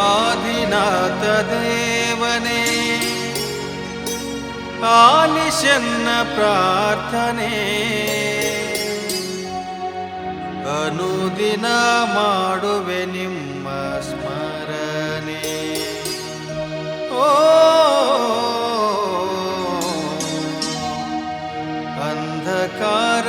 ಆದಿನಾಥದೇವನೇ ಆಲಿಶನ್ನ ಪ್ರಾರ್ಥನೆ. ಅನುದಿನ ಮಾಡುವೆ ನಿಮ್ಮ ಸ್ಮರಣೆ. ಓ ಅಂಧಕಾರ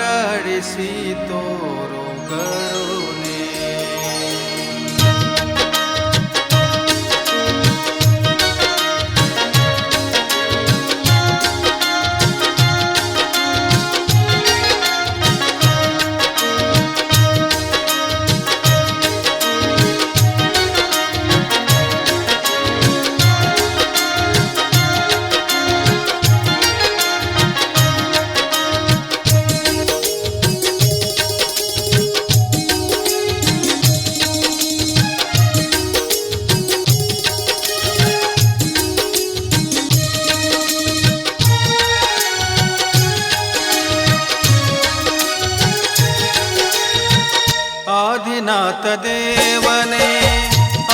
ಆದಿನಾಥ ದೇವನೇ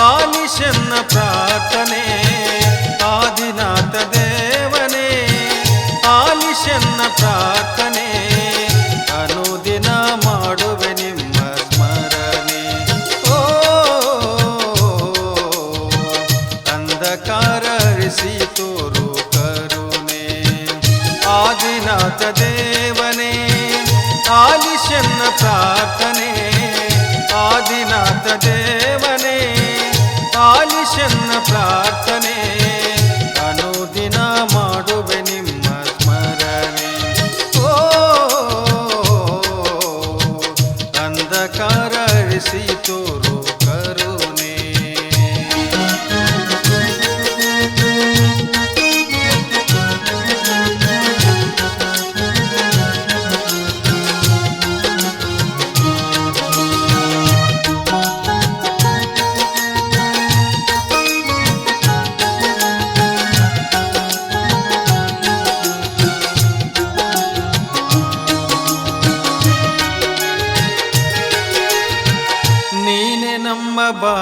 ಆನಿಶನ್ನ ಪ್ರಾರ್ಥನೆ. अंधकार ऋषि तोरो करो বাবা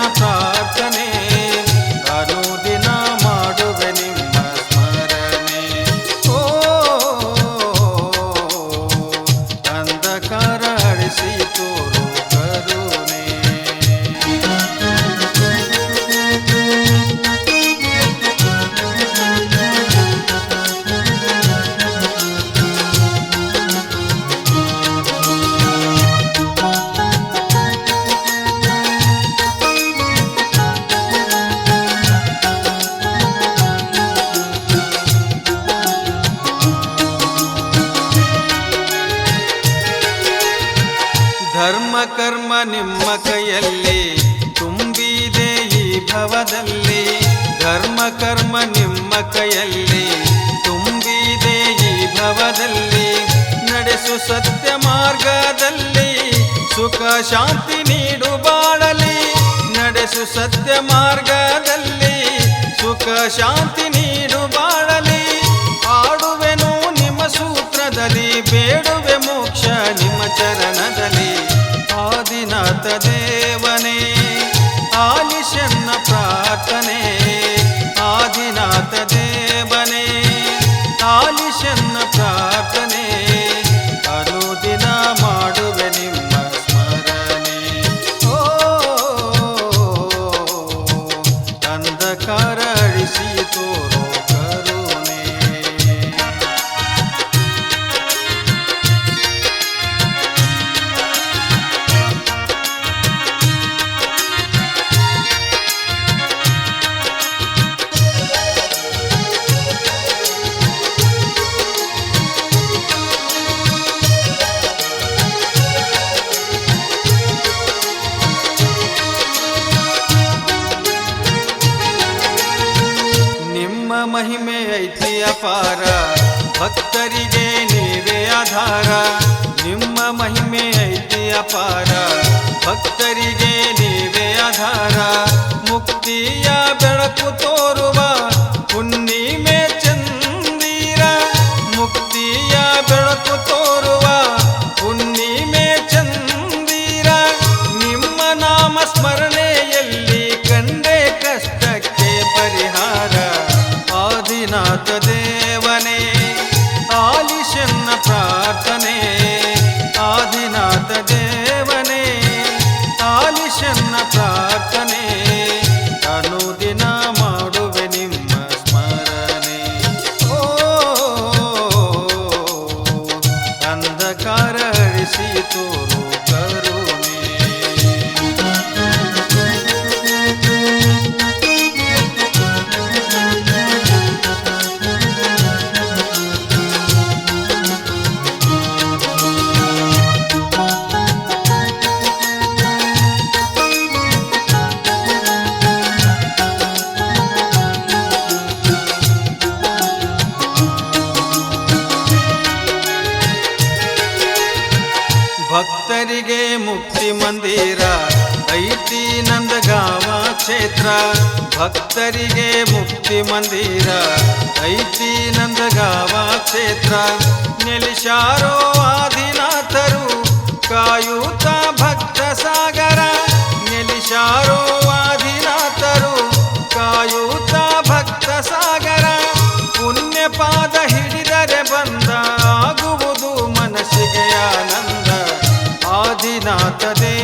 না তা ನಿಮ್ಮ ಕೈಯಲ್ಲಿ ತುಂಬಿದೆ ಈ ಭವದಲ್ಲಿ. ಧರ್ಮ, ಕರ್ಮ ನಿಮ್ಮ ಕೈಯಲ್ಲಿ ತುಂಬಿದೆ ಈ ಭವದಲ್ಲಿ. ನಡೆಸು ಸತ್ಯ ಮಾರ್ಗದಲ್ಲಿ, ಸುಖ, ಶಾಂತಿ ನೀಡು ಬಾಳಲಿ. ನಡೆಸು ಸತ್ಯ ಮಾರ್ಗದಲ್ಲಿ, ಸುಖ, ಶಾಂತಿ देवने ಅಪಾರ. ಭಕ್ತರಿಗೆ ನೀವೇ ಆಧಾರ. ನಿಮ್ಮ ಮಹಿಮೆ ಐತಿ ಅಪಾರ. ಭಕ್ತರಿಗೆ ನೀವೇ ಆಧಾರ. ಮುಕ್ತಿಯ ಬೆಳಕು ತೋರುವ કાર ઋષિ તો ಭಕ್ತರಿಗೆ ಮುಕ್ತಿ ಮಂದಿರ ಐತಿ ನಂದಗಾವ ಕ್ಷೇತ್ರ. ಭಕ್ತರಿಗೆ ಮುಕ್ತಿ ಮಂದಿರ ಐತಿ ನಂದಗಾವ ಕ್ಷೇತ್ರ. ನೆಲೆಸಾರೋ ಆದಿನಾಥರು, ಕಾಯೂತ ಭಕ್ತ ಸಾಗರ. ನೆಲೆಸಾರೋ ಆದಿನಾಥರು, ಕಾಯೂತ ಭಕ್ತ ಸಾಗರ. ಪುಣ್ಯಪಾದ ಹಿಡಿದರೆ ಬಂದ ಆಗುವುದು ಮನಸ್ಸಿಗೆ ಆನಂದ. నాథనే